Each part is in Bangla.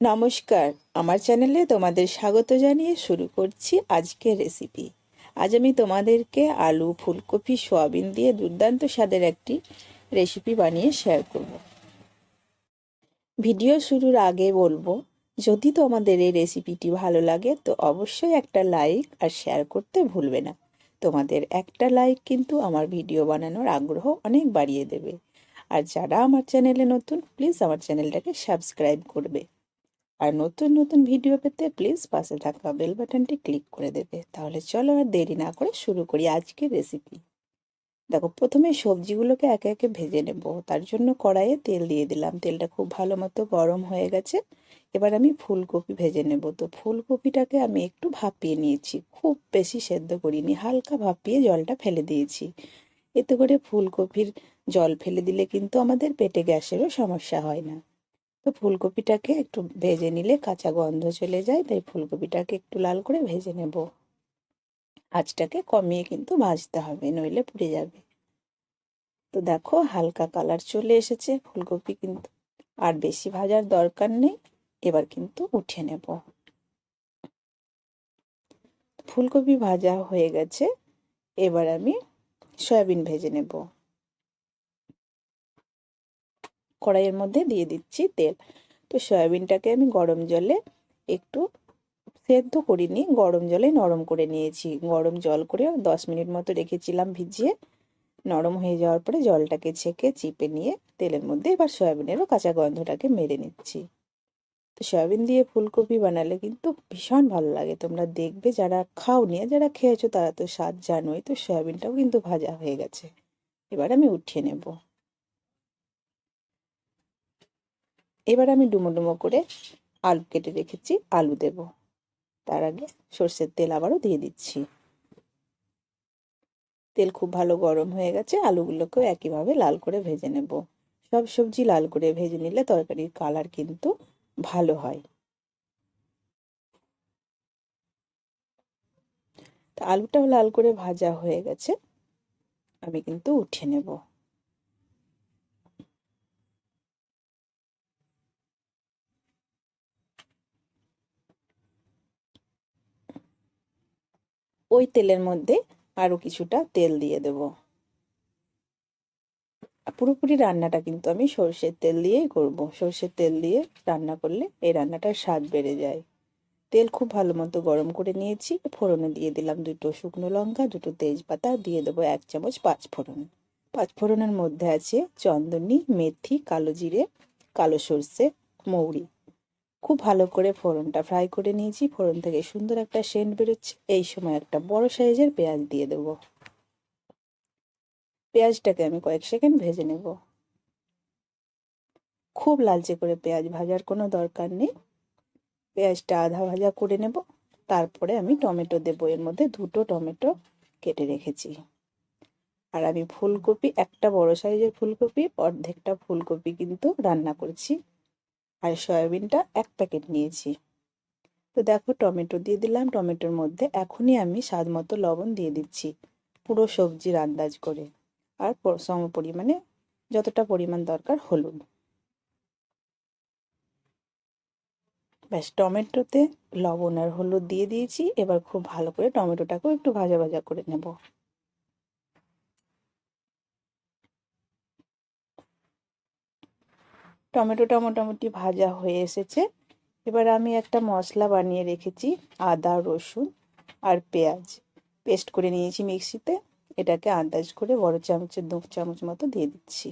নমস্কার, আমার চ্যানেলে তোমাদের স্বাগত জানিয়ে শুরু করছি আজকের রেসিপি আজ আমি তোমাদেরকে আলু, ফুলকপি, সোয়াবিন দিয়ে দুর্দান্ত স্বাদের একটি রেসিপি বানিয়ে শেয়ার করব। ভিডিও শুরুর আগে বলব, যদি তোমাদের এই রেসিপিটি ভালো লাগে, তো অবশ্যই একটা লাইক আর শেয়ার করতে ভুলবে না। তোমাদের একটা লাইক কিন্তু আমার ভিডিও বানানোর আগ্রহ অনেক বাড়িয়ে দেবে। আর যারা আমার চ্যানেলে নতুন প্লিজ আমার চ্যানেলটাকে সাবস্ক্রাইব করবে। আর নতুন নতুন ভিডিও পেতে প্লিজ পাশে থাকা বেল বাটনটি ক্লিক করে দেবে। তাহলে চলো আর দেরি না করে শুরু করি আজকের রেসিপি দেখো, প্রথমে সবজিগুলোকে একে একে ভেজে নেব। তার জন্য কড়াইয়ে তেল দিয়ে দিলাম। তেলটা খুব ভালো মতো গরম হয়ে গেছে। এবার আমি ফুলকপি ভেজে নেব। তো ফুলকপিটাকে আমি একটু ভাপিয়ে নিয়েছি। খুব বেশি সেদ্ধ করিনি, হালকা ভাপিয়ে জলটা ফেলে দিয়েছি। এতে করে ফুলকপির জল ফেলে দিলে কিন্তু আমাদের পেটে গ্যাসেরও সমস্যা হয় না। তো ফুলকপিটাকে একটু ভেজে নিলে কাঁচা গন্ধ চলে যায়, তাই ফুলকপিটাকে একটু লাল করে ভেজে নেব। আঁচটাকে কমিয়ে কিন্তু ভাজতে হবে, নইলে পুড়ে যাবে। তো দেখো হালকা কালার চলে এসেছে, ফুলকপি কিন্তু আর বেশি ভাজার দরকার নেই, এবার কিন্তু উঠে নেব। ফুলকপি ভাজা হয়ে গেছে, এবার আমি সয়াবিন ভেজে নেব। কড়াইয়ের মধ্যে দিয়ে দিচ্ছি তেল। তো সয়াবিনটাকে আমি গরম জলে একটু সেদ্ধ করিনি গরম জলে নরম করে নিয়েছি। গরম জল করে দশ মিনিট মতো রেখেছিলাম ভিজিয়ে। নরম হয়ে যাওয়ার পরে জলটাকে ছেঁকে চিপে নিয়ে তেলের মধ্যে এবার সয়াবিনেরও কাঁচা গন্ধটাকে মেরে নিচ্ছি। তো সয়াবিন দিয়ে ফুলকপি বানালে কিন্তু ভীষণ ভালো লাগে। তোমরা দেখবে যারা খাও নিয়ে যারা খেয়েছো তারা তো স্বাদ জানোই। তো সয়াবিনটাও কিন্তু ভাজা হয়ে গেছে। এবার আমি উঠিয়ে নেব। এবার আমি ডুমো ডুমো করে আলু কেটে রেখেছি, আলু দেব। তার আগে সর্ষের তেল আবারও দিয়ে দিচ্ছি। তেল খুব ভালো গরম হয়ে গেছে, আলুগুলোকেও একইভাবে লাল করে ভেজে নেব। সব সবজি লাল করে ভেজে নিলে তরকারির কালার কিন্তু ভালো হয়। আলুটাও লাল করে ভাজা হয়ে গেছে, আমি কিন্তু উঠে নেব। ওই তেলের মধ্যে আরও কিছুটা তেল দিয়ে দেব। পুরোপুরি রান্নাটা কিন্তু আমি সর্ষের তেল দিয়েই করব। সর্ষের তেল দিয়ে রান্না করলে এই রান্নাটার স্বাদ বেড়ে যায়। তেল খুব ভালো মতো গরম করে নিয়েছি। ফোড়নে দিয়ে দিলাম দুটো শুকনো লঙ্কা, দুটো তেজপাতা, দিয়ে দেবো এক চামচ পাঁচ ফোড়ন। পাঁচ ফোড়নের মধ্যে আছে চন্দনী, মেথি, কালো জিরে, কালো সর্ষে, মৌরি। খুব ভালো করে ফোড়নটা ফ্রাই করে নিয়েছি। ফোড়ন থেকে সুন্দর একটা সেন্ট বেরোচ্ছে। এই সময় একটা বড় সাইজের পেঁয়াজ দিয়ে দেব। পেঁয়াজটাকে আমি কয়েক সেকেন্ড ভেজে নেব। খুব লালচে করে পেঁয়াজ ভাজার কোনো দরকার নেই। পেঁয়াজটা আধা ভাজা করে নেব। তারপরে আমি টমেটো দেবো। এর মধ্যে দুটো টমেটো কেটে রেখেছি। আর আমি ফুলকপি, একটা বড় সাইজের ফুলকপি, অর্ধেকটা ফুলকপি কিন্তু রান্না করছি। আর সয়াবিনটা এক প্যাকেট নিয়েছি। তো দেখো টমেটো দিয়ে দিলাম। টমেটোর মধ্যে এখনই আমি স্বাদ মতো লবণ দিয়ে দিচ্ছি পুরো সবজির আন্দাজ করে। আর সম পরিমাণে যতটা পরিমাণ দরকার হলুদ। ব্যাস, টমেটোতে লবণ আর হলুদ দিয়ে দিয়েছি। এবার খুব ভালো করে টমেটোটাকেও একটু ভাজা ভাজা করে নেব। টমেটোটা মোটামুটি ভাজা হয়ে এসেছে। এবার আমি একটা মশলা বানিয়ে রেখেছি, আদা, রসুন আর পেঁয়াজ। পেস্ট করে নিয়েছি মিক্সিতে। এটাকে আন্দাজ করে বড় চামচের, দু চামচ মতো দিয়ে দিচ্ছি।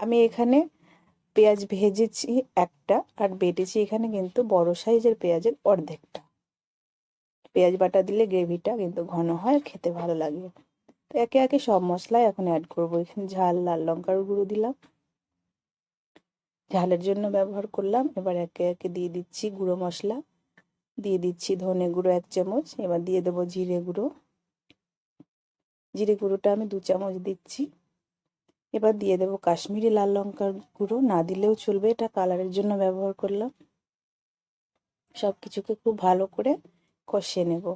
আমি এখানে পেঁয়াজ ভেজেছি একটা আর বেটেছি এখানে কিন্তু বড় সাইজের পেঁয়াজের অর্ধেকটা। পেঁয়াজ বাটা দিলে গ্রেভিটা কিন্তু ঘন হয় খেতে ভালো লাগে। তো একে একে সব মশলাই এখন অ্যাড করব। এখানে ঝাল, লাল লঙ্কার গুঁড়ো দিলাম। ঝালের জন্য ব্যবহার করলাম। এবার একে একে দিয়ে দিচ্ছি গুঁড়ো মশলা। দিয়ে দিচ্ছি ধনে গুঁড়ো এক চামচ। এবার দিয়ে দেবো জিরে গুঁড়ো। জিরে গুঁড়োটা আমি দু চামচ দিচ্ছি। এবার দিয়ে দেবো কাশ্মীরি লাল লঙ্কার গুঁড়ো। না দিলেও চলবে, এটা কালারের জন্য ব্যবহার করলাম। সব কিছুকে খুব ভালো করে কষিয়ে নেব।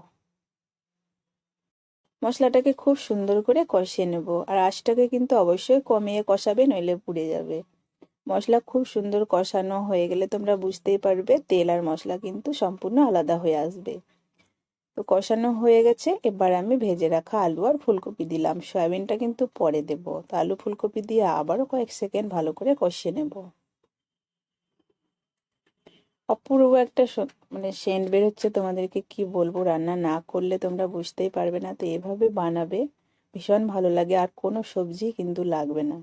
মশলাটাকে খুব সুন্দর করে কষিয়ে নেব। আর আঁচটাকে কিন্তু অবশ্যই কমিয়ে কষাবে, নইলে পুড়ে যাবে। মশলা খুব সুন্দর কষানো হয়ে গেলে তোমরা বুঝতেই পারবে তেল আর মশলা কিন্তু সম্পূর্ণ আলাদা হয়ে আসবে। তো কষানো হয়ে গেছে, এবার আমি ভেজে রাখা আলু আর ফুলকপি দিলাম। সয়াবিনটা কিন্তু পরে দেব। তো আলু ফুলকপি দিয়ে আবারও কয়েক সেকেন্ড ভালো করে কষিয়ে নেব। অপূর্ব একটা মানে সেন্ট বেরোচ্ছে তোমাদেরকে কি বলব? রান্না না করলে তোমরা বুঝতেই পারবে না। তো এভাবে বানাবে, ভীষণ ভালো লাগে। আর কোনো সবজি কিন্তু লাগবে না।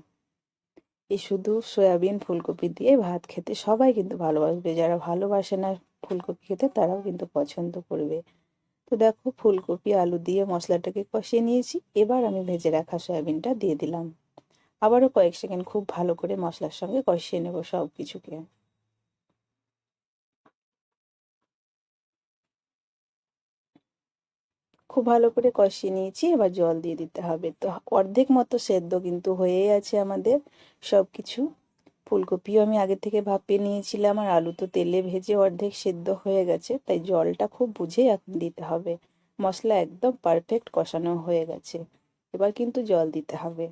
এই শুধু সয়াবিন ফুলকপি দিয়ে ভাত খেতে সবাই কিন্তু ভালোবাসবে। যারা ভালোবাসে না ফুলকপি খেতে, তারাও কিন্তু পছন্দ করবে। তো দেখো, ফুলকপি, আলু দিয়ে মশলাটাকে কষিয়ে নিয়েছি। এবার আমি ভেজে রাখা সয়াবিনটা দিয়ে দিলাম। আবারও কয়েক সেকেন্ড খুব ভালো করে মশলার সঙ্গে কষিয়ে নেব সব কিছুকে খুব ভালো করে কষিয়ে নিয়েছি, এবার জল দিয়ে দিতে হবে। তো অর্ধেক মতো সেদ্ধ কিন্তু হয়েই আছে আমাদের সব কিছু ফুলকপিও আমি আগে থেকে ভাপিয়ে নিয়েছিলাম আর আলু তো তেলে ভেজে অর্ধেক সেদ্ধ হয়ে গেছে, তাই জলটা খুব বুঝে এখন দিতে হবে। মশলা একদম পারফেক্ট কষানো হয়ে গেছে। এবার কিন্তু জল দিতে হবে।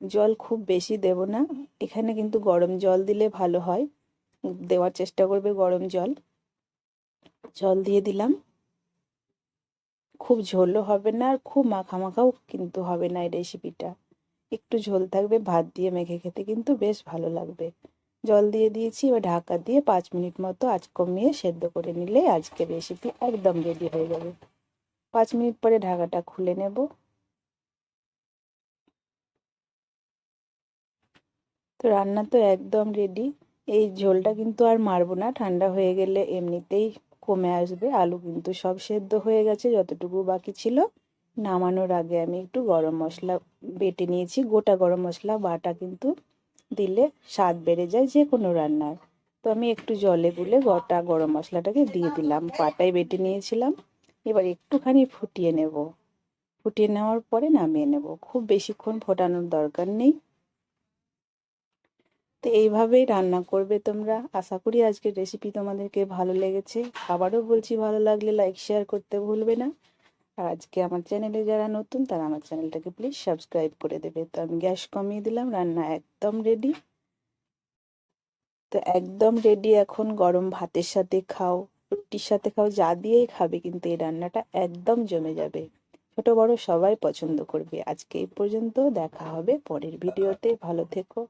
জল খুব বেশি দেব না, এখানে কিন্তু গরম জল দিলে ভালো হয়। দেওয়ার চেষ্টা করবে গরম জল। জল দিয়ে দিলাম। খুব ঝোলও হবে না আর খুব মাখা মাখাও কিন্তু হবে না এই রেসিপিটা একটু ঝোল থাকবে, ভাত দিয়ে মেখে খেতে কিন্তু বেশ ভালো লাগবে। জল দিয়ে দিয়েছি, এবার ঢাকা দিয়ে পাঁচ মিনিট মতো আজ কমিয়ে সেদ্ধ করে নিলে আজকের রেসিপি একদম রেডি হয়ে যাবে। পাঁচ মিনিট পরে ঢাকাটা খুলে নেব। তো রান্না তো একদম রেডি এই ঝোলটা কিন্তু আর মারবো না, ঠান্ডা হয়ে গেলে এমনিতেই কমে আসবে, আলু কিন্তু সব সেদ্ধ হয়ে গেছে, যতটুকু বাকি ছিল নামানোর আগে আমি একটু গরম মশলা বেটে নিয়েছি। গোটা গরম মশলা বাটা কিন্তু দিলে স্বাদ বেড়ে যায় যে কোনো রান্নার। তো আমি একটু জলে গুলে গোটা গরম মশলাটাকে দিয়ে দিলাম, পাটায় বেটে নিয়েছিলাম। এবার একটুখানি ফুটিয়ে নেব। ফুটিয়ে নেওয়ার পরে নামিয়ে নেব। খুব বেশিক্ষণ ফোটানোর দরকার নেই। তো এইভাবেই রান্না করবে তোমরা। আশা করি আজকের রেসিপি তোমাদেরকে ভালো লেগেছে। আবারও বলছি, ভালো লাগলে লাইক শেয়ার করতে ভুলবে না। আর আজকে আমার চ্যানেলে যারা নতুন, তারা আমার চ্যানেলটাকে প্লিজ সাবস্ক্রাইব করে দেবে। তো আমি গ্যাস কমিয়ে দিলাম, রান্না একদম রেডি তো একদম রেডি এখন। গরম ভাতের সাথে খাও, রুটির সাথে খাও, যা দিয়েই খাবে, কিন্তু এই রান্নাটা একদম জমে যাবে। ছোট, বড় সবাই পছন্দ করবে। আজকে এই পর্যন্ত, দেখা হবে পরের ভিডিওতে ভালো থেকো।